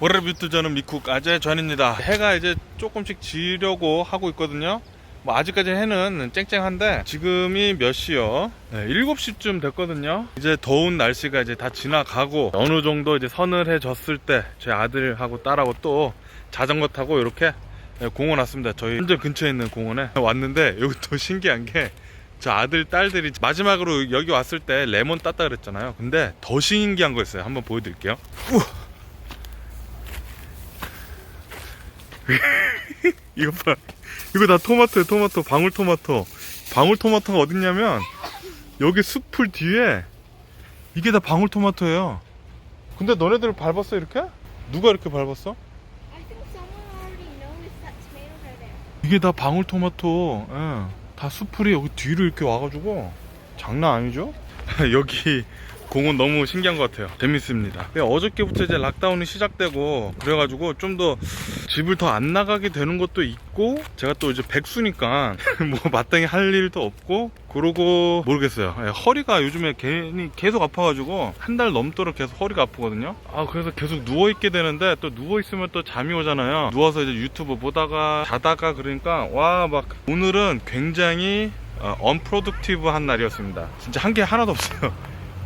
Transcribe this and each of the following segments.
월요일부터 저는 미쿡 아재 전입니다. 해가 이제 조금씩 지려고 하고 있거든요. 뭐 아직까지 해는 쨍쨍한데 지금이 몇 시요? 네, 7시쯤 됐거든요. 이제 더운 날씨가 이제 다 지나가고 어느 정도 이제 서늘해졌을 때 제 아들하고 딸하고 또 자전거 타고 이렇게 공원 왔습니다. 저희 현재 근처에 있는 공원에 왔는데 여기 또 신기한 게 저 아들 딸들이 마지막으로 여기 왔을 때 레몬 땄다 그랬잖아요. 근데 더 신기한 거 있어요. 한번 보여드릴게요. 우와. 이거 봐. 이거 다 토마토예요, 토마토. 방울토마토. 방울토마토가 어딨냐면, 여기 숲풀 뒤에, 이게 다 방울토마토예요. 근데 너네들 밟았어, 이렇게? 누가 이렇게 밟았어? 이게 다 방울토마토. 예. 다 숲풀이 여기 뒤로 이렇게 와가지고, 장난 아니죠? 여기 공원 너무 신기한 것 같아요. 재밌습니다. 근데 어저께부터 이제 락다운이 시작되고 그래가지고 좀 더 집을 더 안 나가게 되는 것도 있고 제가 또 이제 백수니까 뭐 마땅히 할 일도 없고 그러고 모르겠어요. 예, 허리가 요즘에 괜히 계속 아파가지고 한 달 넘도록 계속 허리가 아프거든요. 아 그래서 계속 누워 있게 되는데 또 누워 있으면 또 잠이 오잖아요. 누워서 이제 유튜브 보다가 자다가 그러니까 와 막 오늘은 굉장히 어, 언프로덕티브한 날이었습니다. 진짜 한 게 하나도 없어요.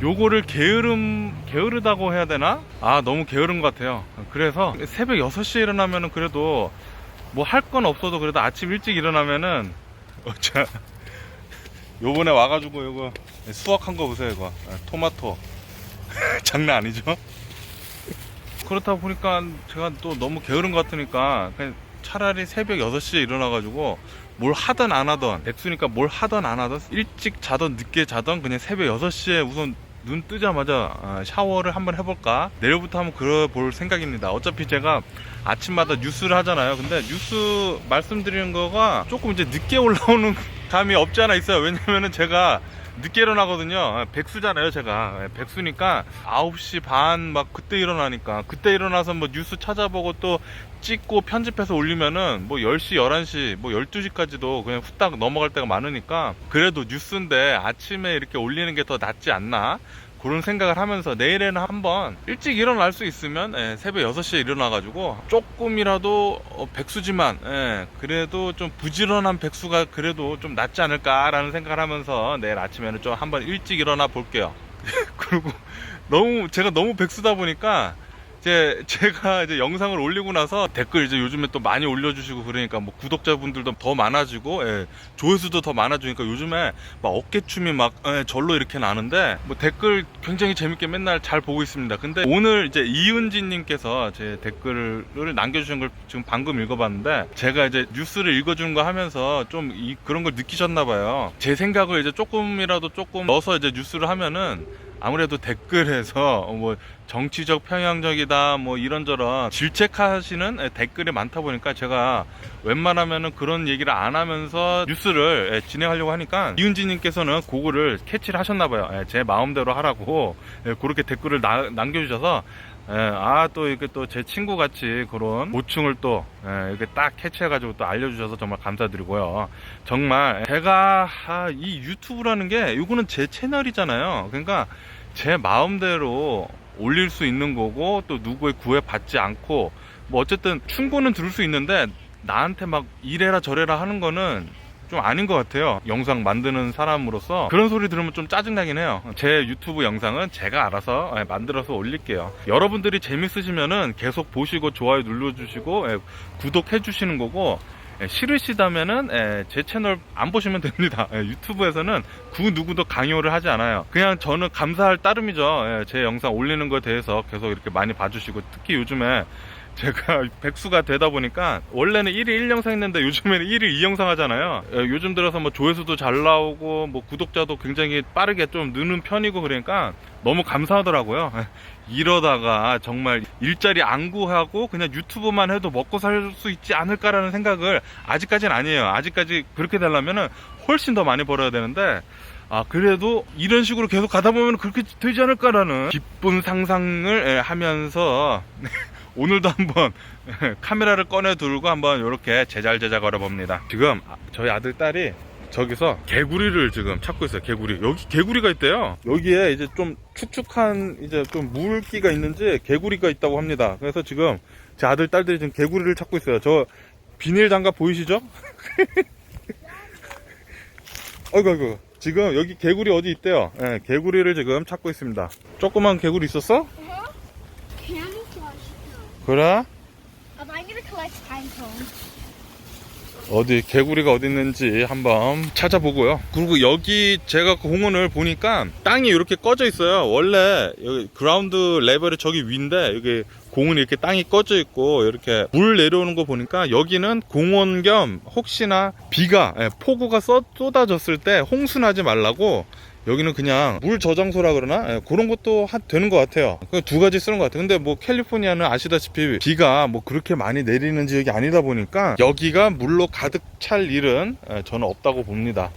요거를 게으름, 게으르다고 해야 되나? 아, 너무 게으른 것 같아요. 그래서 새벽 6시에 일어나면은 그래도 뭐 할 건 없어도 그래도 아침 일찍 일어나면은, 어, 자, 요번에 와가지고 요거 수확한 거 보세요, 이거. 아, 토마토. 장난 아니죠? 그렇다 보니까 제가 또 너무 게으른 것 같으니까 차라리 새벽 6시에 일어나가지고 뭘 하던 안 하던 백수니까 뭘 하던 안 하던 일찍 자던 늦게 자던 그냥 새벽 6시에 우선 눈 뜨자마자 아, 샤워를 한번 해볼까? 내일부터 한번 그래 볼 생각입니다. 어차피 제가 아침마다 뉴스를 하잖아요. 근데 뉴스 말씀드리는 거가 조금 이제 늦게 올라오는 감이 없지 않아 있어요. 왜냐면은 제가 늦게 일어나거든요. 아, 백수잖아요, 제가. 예, 백수니까 9시 반 막 그때 일어나니까 그때 일어나서 뭐 뉴스 찾아보고 또 찍고 편집해서 올리면은 뭐 10시, 11시, 뭐 12시까지도 그냥 후딱 넘어갈 때가 많으니까 그래도 뉴스인데 아침에 이렇게 올리는 게 더 낫지 않나? 그런 생각을 하면서 내일에는 한번 일찍 일어날 수 있으면 예, 새벽 6시에 일어나가지고 조금이라도 어, 백수지만 예, 그래도 좀 부지런한 백수가 그래도 좀 낫지 않을까라는 생각을 하면서 내일 아침에는 좀 한번 일찍 일어나 볼게요. 그리고 너무 제가 너무 백수다 보니까 이제 제가 이제 영상을 올리고 나서 댓글 이제 요즘에 또 많이 올려주시고 그러니까 뭐 구독자분들도 더 많아지고 예, 조회수도 더 많아지니까 요즘에 막 어깨춤이 막 예, 절로 이렇게 나는데 뭐 댓글 굉장히 재밌게 맨날 잘 보고 있습니다. 근데 오늘 이제 이은지님께서 제 댓글을 남겨주신 걸 지금 방금 읽어봤는데 제가 이제 뉴스를 읽어주는 거 하면서 좀 이, 그런 걸 느끼셨나 봐요. 제 생각을 이제 조금이라도 조금 넣어서 이제 뉴스를 하면은 아무래도 댓글에서 뭐 정치적 편향적이다 뭐 이런저런 질책하시는 예, 댓글이 많다 보니까 제가 웬만하면은 그런 얘기를 안 하면서 뉴스를 예, 진행하려고 하니까 이은지님께서는 그거를 캐치를 하셨나봐요. 예, 제 마음대로 하라고 예, 그렇게 댓글을 나- 남겨주셔서 예, 아, 또 이렇게 또 제 친구 같이 그런 고충을 또, 예, 이렇게 딱 캐치해가지고 또 알려주셔서 정말 감사드리고요. 정말 제가, 아, 이 유튜브라는 게, 이거는 제 채널이잖아요. 그러니까 제 마음대로 올릴 수 있는 거고, 또 누구의 구애받지 않고, 뭐 어쨌든 충고는 들을 수 있는데, 나한테 막 이래라 저래라 하는 거는 좀 아닌 것 같아요. 영상 만드는 사람으로서 그런 소리 들으면 좀 짜증나긴 해요. 제 유튜브 영상은 제가 알아서 예, 만들어서 올릴게요. 여러분들이 재밌으시면은 계속 보시고 좋아요 눌러주시고 예, 구독해주시는 거고 예, 싫으시다면은 예, 제 채널 안 보시면 됩니다. 예, 유튜브에서는 그 누구도 강요를 하지 않아요. 그냥 저는 감사할 따름이죠. 예, 제 영상 올리는 거에 대해서 계속 이렇게 많이 봐주시고 특히 요즘에 제가 백수가 되다 보니까 원래는 1일 1영상 했는데 요즘에는 1일 2영상 하잖아요. 예, 요즘 들어서 뭐 조회수도 잘 나오고 뭐 구독자도 굉장히 빠르게 좀 느는 편이고 그러니까 너무 감사하더라고요. 예, 이러다가 정말 일자리 안 구하고 그냥 유튜브만 해도 먹고 살 수 있지 않을까라는 생각을 아직까지는 아니에요. 아직까지 그렇게 되려면은 훨씬 더 많이 벌어야 되는데 아 그래도 이런 식으로 계속 가다 보면 그렇게 되지 않을까라는 기쁜 상상을 예, 하면서 오늘도 한번 카메라를 꺼내 들고 한번 이렇게 제잘제잘 걸어 봅니다. 지금 아- 저희 아들 딸이 저기서 개구리를 지금 찾고 있어요. 개구리. 여기 개구리가 있대요. 여기에 이제 좀 축축한 이제 좀 물기가 있는지 개구리가 있다고 합니다. 그래서 지금 제 아들 딸들이 지금 개구리를 찾고 있어요. 저 비닐 장갑 보이시죠? 아이고 아이고. 지금 여기 개구리 어디 있대요? 예, 개구리를 지금 찾고 있습니다. 조그만 개구리 있었어? 그래? I'm gonna collect pine cones. 어디 개구리가 어디 있는지 한번 찾아보고요. 그리고 여기 제가 그 공원을 보니까 땅이 이렇게 꺼져 있어요. 원래 여기 그라운드 레벨이 저기 위인데 여기 공원이 이렇게 땅이 꺼져 있고 이렇게 물 내려오는 거 보니까 여기는 공원 겸 혹시나 비가 예, 폭우가 쏟- 쏟아졌을 때 홍수 나지 말라고 여기는 그냥 물 저장소라 그러나 예, 그런 것도 하- 되는 것 같아요. 그두 가지 쓰는 것 같아요. 근데 뭐 캘리포니아는 아시다시피 비가 뭐 그렇게 많이 내리는 지역이 아니다 보니까 여기가 물로 가득 찰 일은 예, 저는 없다고 봅니다.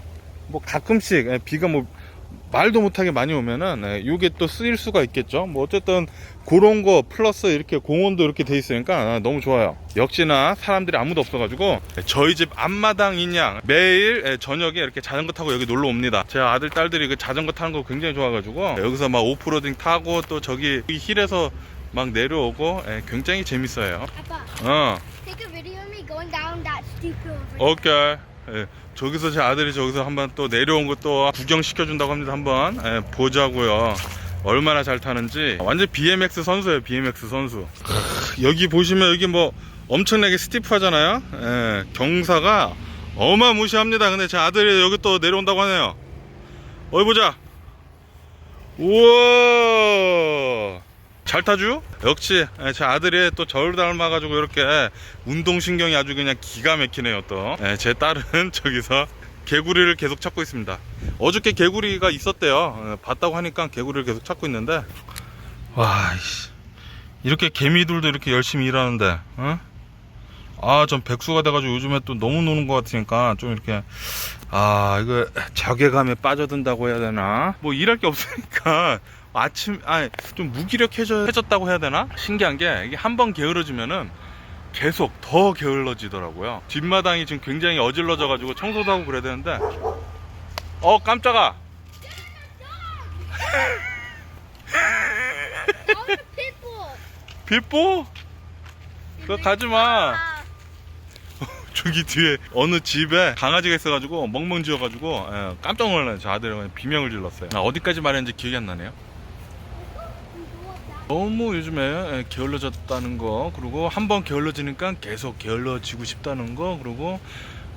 뭐 가끔씩 예, 비가 뭐 말도 못하게 많이 오면은 예, 이게 또 쓰일 수가 있겠죠. 뭐 어쨌든 그런 거 플러스 이렇게 공원도 이렇게 돼 있으니까 아, 너무 좋아요. 역시나 사람들이 아무도 없어가지고 저희 집 앞마당인 양 매일 예, 저녁에 이렇게 자전거 타고 여기 놀러 옵니다. 제 아들 딸들이 그 자전거 타는 거 굉장히 좋아가지고 여기서 막 오프로딩 타고 또 저기 이 힐에서 막 내려오고 예, 굉장히 재밌어요. Papa, 어. take a video of me going down that steep hill over 저기서 제 아들이 저기서 한번 또 내려온 것도 구경시켜준다고 합니다. 한번 예, 보자고요. 얼마나 잘 타는지. 완전 BMX 선수예요. BMX 선수. 크, 여기 보시면 여기 뭐 엄청나게 스티프하잖아요. 예, 경사가 어마무시합니다. 근데 제 아들이 여기 또 내려온다고 하네요. 어디 보자. 우와. 잘 타죠? 역시 예, 제 아들이 또 저를 닮아가지고 이렇게 운동신경이 아주 그냥 기가 막히네요 또. 예, 제 딸은 저기서 개구리를 계속 찾고 있습니다. 어저께 개구리가 있었대요. 예, 봤다고 하니까 개구리를 계속 찾고 있는데 와 이씨. 이렇게 개미들도 이렇게 열심히 일하는데 어? 아전 백수가 돼가지고 요즘에 또 너무 노는 것 같으니까 좀 이렇게 아 이거 자괴감에 빠져든다고 해야 되나 뭐 일할 게 없으니까 아침 아좀 무기력해졌다고 해야 되나? 신기한 게 이게 한 번 게으러지면은 계속 더 게을러지더라고요. 뒷마당이 지금 굉장히 어질러져 가지고 청소도 하고 그래야 되는데. 어 깜짝아. 빛보! 그거 가지마. 저기 뒤에 어느 집에 강아지가 있어가지고 멍멍 지어가지고 예, 깜짝 놀라요 저 아들이 비명을 질렀어요. 아, 어디까지 말했는지 기억이 안 나네요 너무 요즘에 예, 게을러졌다는 거 그리고 한번 게을러지니까 계속 게을러지고 싶다는 거 그리고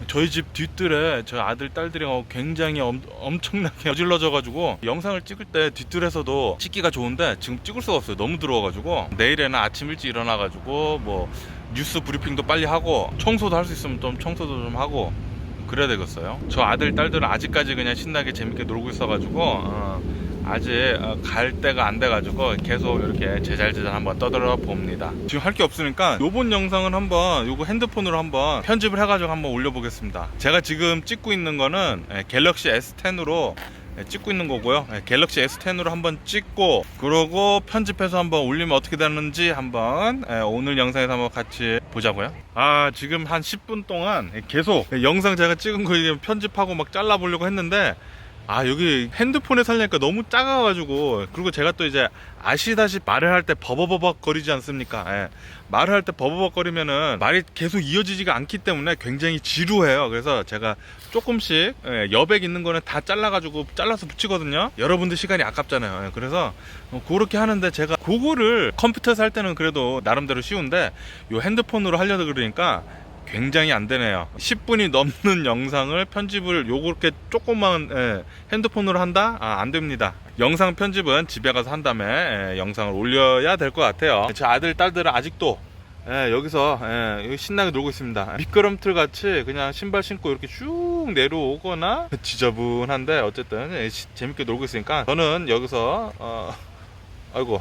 저희 집 뒷뜰에 저 아들 딸들이 어, 굉장히 엄, 엄청나게 어질러져 가지고 영상을 찍을 때 뒷뜰에서도 찍기가 좋은데 지금 찍을 수가 없어요. 너무 들어와가지고. 내일에는 아침 일찍 일어나 가지고 뭐 뉴스 브리핑도 빨리 하고 청소도 할 수 있으면 좀 청소도 좀 하고 그래야 되겠어요. 저 아들 딸들은 아직까지 그냥 신나게 재밌게 놀고 있어 가지고 어, 아직 어, 갈 때가 안 돼가지고 계속 이렇게 제잘제잘 한번 떠들어 봅니다. 지금 할 게 없으니까 요번 영상은 한번 요거 핸드폰으로 한번 편집을 해가지고 한번 올려보겠습니다. 제가 지금 찍고 있는 거는 예, 갤럭시 S10으로 찍고 있는 거고요. 예, 갤럭시 S10으로 한번 찍고 그러고 편집해서 한번 올리면 어떻게 되는지 한번 예, 오늘 영상에서 한번 같이 보자고요. 아 지금 한 10분 동안 계속 영상 제가 찍은 거 편집하고 막 잘라보려고 했는데 아 여기 핸드폰에 살려니까 너무 작아가지고 그리고 제가 또 이제 아시다시피 말을 할 때 버버버벅 거리지 않습니까? 예. 말을 할 때 버버벅 거리면은 말이 계속 이어지지가 않기 때문에 굉장히 지루해요. 그래서 제가 조금씩 예, 여백 있는 거는 다 잘라가지고 잘라서 붙이거든요. 여러분들 시간이 아깝잖아요. 예, 그래서 어, 그렇게 하는데 제가 그거를 컴퓨터에서 할 때는 그래도 나름대로 쉬운데 요 핸드폰으로 하려다 그러니까 굉장히 안 되네요. 10분이 넘는 영상을 편집을 요렇게 조그만 예, 핸드폰으로 한다? 아, 안 됩니다. 영상 편집은 집에 가서 한 다음에 예, 영상을 올려야 될 것 같아요. 제 아들, 딸들은 아직도 예, 여기서 예, 여기 신나게 놀고 있습니다. 미끄럼틀 같이 그냥 신발 신고 이렇게 쭉 내려오거나 지저분한데 어쨌든 예, 시- 재밌게 놀고 있으니까 저는 여기서 어, 아이고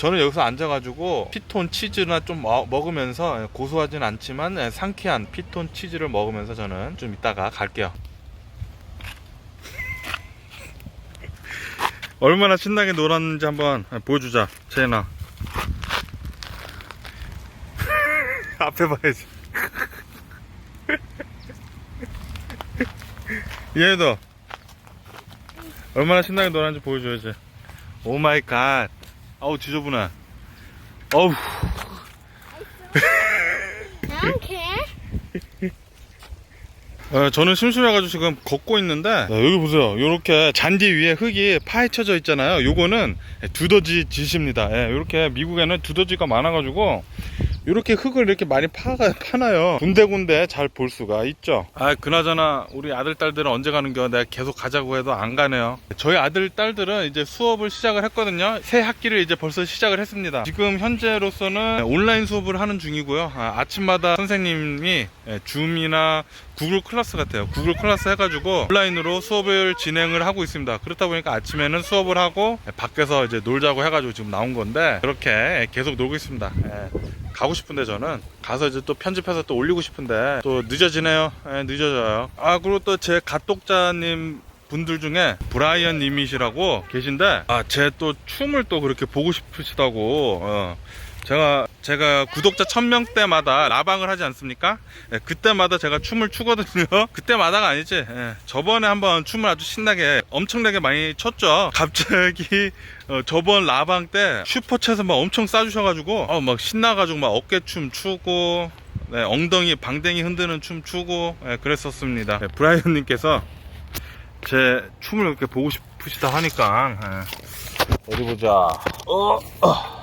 저는 여기서 앉아가지고 피톤 치즈나 좀 먹- 먹으면서 고소하진 않지만 예, 상쾌한 피톤 치즈를 먹으면서 저는 좀 이따가 갈게요. 얼마나 신나게 놀았는지 한번 보여주자, 채나. 앞에 봐야지. 얘도 얼마나 신나게 놀았는지 보여줘야지. 오 마이 갓. 아우 지저분해. 어우. 어, 저는 심심해가지고 지금 걷고 있는데 네, 여기 보세요. 이렇게 잔디 위에 흙이 파헤쳐져 있잖아요. 요거는 두더지 짓입니다. 예, 이렇게 미국에는 두더지가 많아가지고 이렇게 흙을 이렇게 많이 파가, 파나요. 군데군데 잘 볼 수가 있죠. 아, 그나저나 우리 아들 딸들은 언제 가는겨? 내가 계속 가자고 해도 안 가네요. 저희 아들 딸들은 이제 수업을 시작을 했거든요. 새 학기를 이제 벌써 시작을 했습니다. 지금 현재로서는 온라인 수업을 하는 중이고요. 아, 침마다 선생님이 예, 줌이나 구글 클래스 같아요. 구글 클래스 해가지고 온라인으로 수업을 진행을 하고 있습니다. 그렇다 보니까 아침에는 수업을 하고 예, 밖에서 이제 놀자고 해가지고 지금 나온 건데 그렇게 계속 놀고 있습니다. 예, 가고 싶은데 저는 가서 이제 또 편집해서 또 올리고 싶은데 또 늦어지네요. 예, 늦어져요. 아 그리고 또 제 갓독자님 분들 중에 브라이언 님이시라고 계신데 아 제 또 춤을 또 그렇게 보고 싶으시다고 어. 제가 제가 구독자 1000명 때마다 라방을 하지 않습니까? 예, 그때마다 제가 춤을 추거든요. 그때마다가 아니지. 예, 저번에 한번 춤을 아주 신나게 엄청나게 많이 췄죠. 갑자기 어, 저번 라방 때 슈퍼챗을 막 엄청 싸주셔가지고 어, 막 신나가지고 막 어깨춤 추고 네, 엉덩이 방댕이 흔드는 춤 추고 예, 그랬었습니다. 네, 브라이언님께서 제 춤을 이렇게 보고 싶으시다 하니까 예. 어디 보자. 어, 어.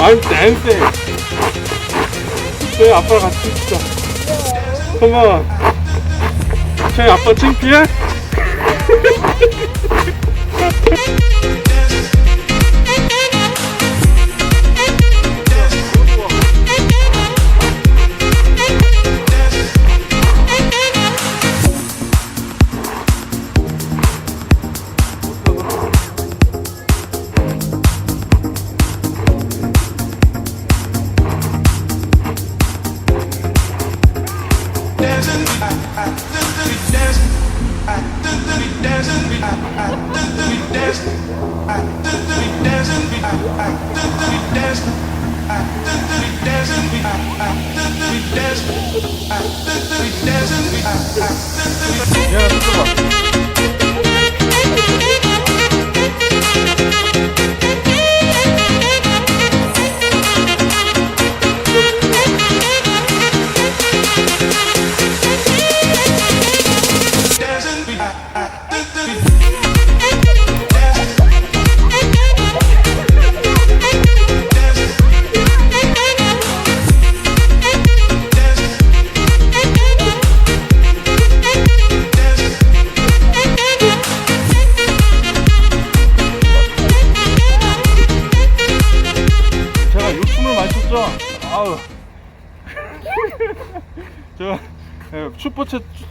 I'm dancing. 저희 아빠랑 같이. Come on. 저희 아빠 창피해? 야, 잠깐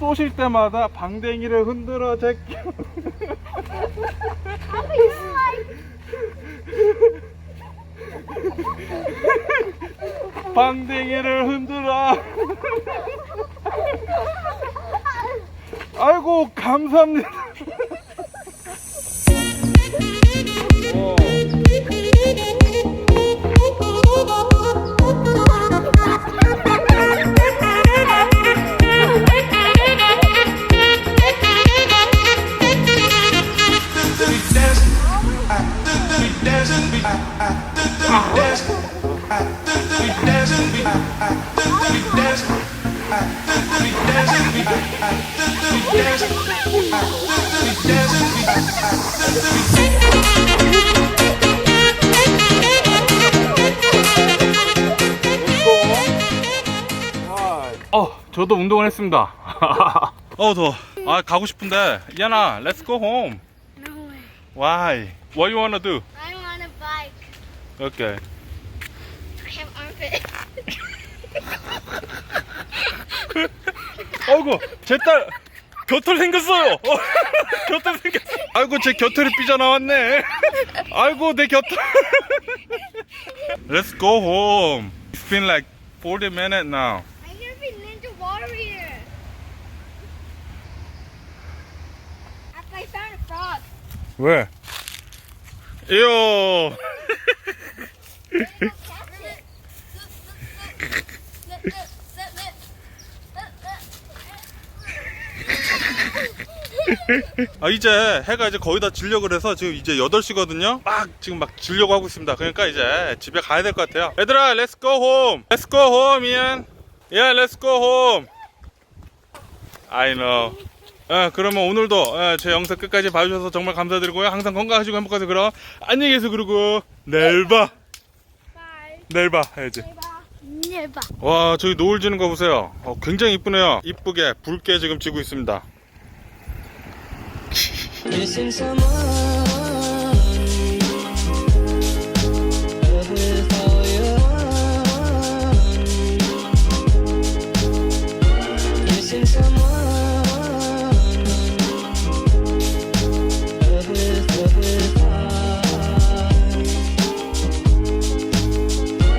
쏘실 때마다 방댕이를 흔들어 제끼. 방댕이를 흔들어. 아이고 감사합니다. 저도 운동을 했습니다. 어, 더워. 아, 가고 싶은데. 이안아, let's go home. No way. Why? What you wanna do? I want a bike. Okay. I have armpit. 아이고, 제딸 겨털 생겼어요. 어, 겨털 생겼어. 아이고, 제 겨털이 삐져 나왔네. 아이고, 내 겨털. Let's go home. It's been like 40 minutes now. I'm gonna be Ninja Warrior. After I found a frog. 왜? 이요. 아 이제 해가 이제 거의 다 질려 그래서 지금 이제 8시거든요 막 지금 막 질려고 하고 있습니다 그러니까 이제 집에 가야 될 것 같아요 얘들아 렛츠 고 홈 렛츠 고 홈, 이안 예 렛츠 고 홈. I know 예, 그러면 오늘도 예, 제 영상 끝까지 봐주셔서 정말 감사드리고요. 항상 건강하시고 행복하세요. 그럼 안녕히 계세요 그러고 내일 봐. 내일 봐 해야지. Never. 와 저기 노을 지는 거 보세요. 어, 굉장히 이쁘네요. 이쁘게 붉게 지금 지고 있습니다